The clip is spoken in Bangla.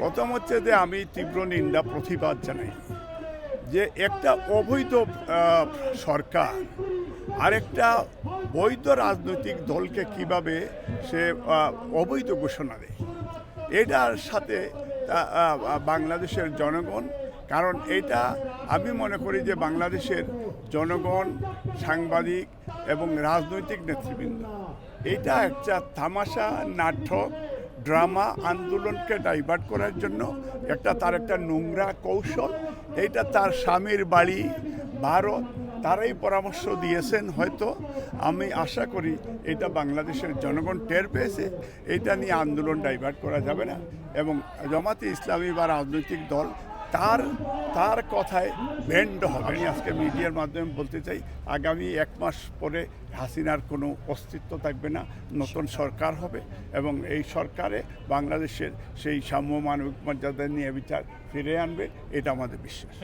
প্রথম হচ্ছে যে আমি তীব্র নিন্দা, প্রতিবাদ জানাই যে একটা অবৈধ সরকার আরেকটা বৈধ রাজনৈতিক দলকে কীভাবে সে অবৈধ ঘোষণা দেয়। এটার সাথে বাংলাদেশের জনগণ, কারণ এটা আমি মনে করি যে বাংলাদেশের জনগণ, সাংবাদিক এবং রাজনৈতিক নেতৃবৃন্দ, এটা একটা তামাশা, নাটক ড্রামা আন্দোলনকে ডাইভার্ট করার জন্য একটা তার একটা নোংরা কৌশল। এইটা তার স্বামীর বাড়ি, ভারত। তারাই পরামর্শ দিয়েছেন হয়তো। আমি আশা করি এটা বাংলাদেশের জনগণ টের পেয়েছে। এটা নিয়ে আন্দোলন ডাইভার্ট করা যাবে না। এবং জমাতে ইসলামী বা রাজনৈতিক দল তার তার কথায় ব্যান্ড হবে আমি আজকে মিডিয়ার মাধ্যমে বলতে চাই, আগামী এক মাস পরে হাসিনার কোনো অস্তিত্ব থাকবে না, নতুন সরকার হবে এবং এই সরকারে বাংলাদেশের সেই সাম্য মানবিক মর্যাদা নিয়ে বিচার ফিরে আনবে, এটা আমাদের বিশ্বাস।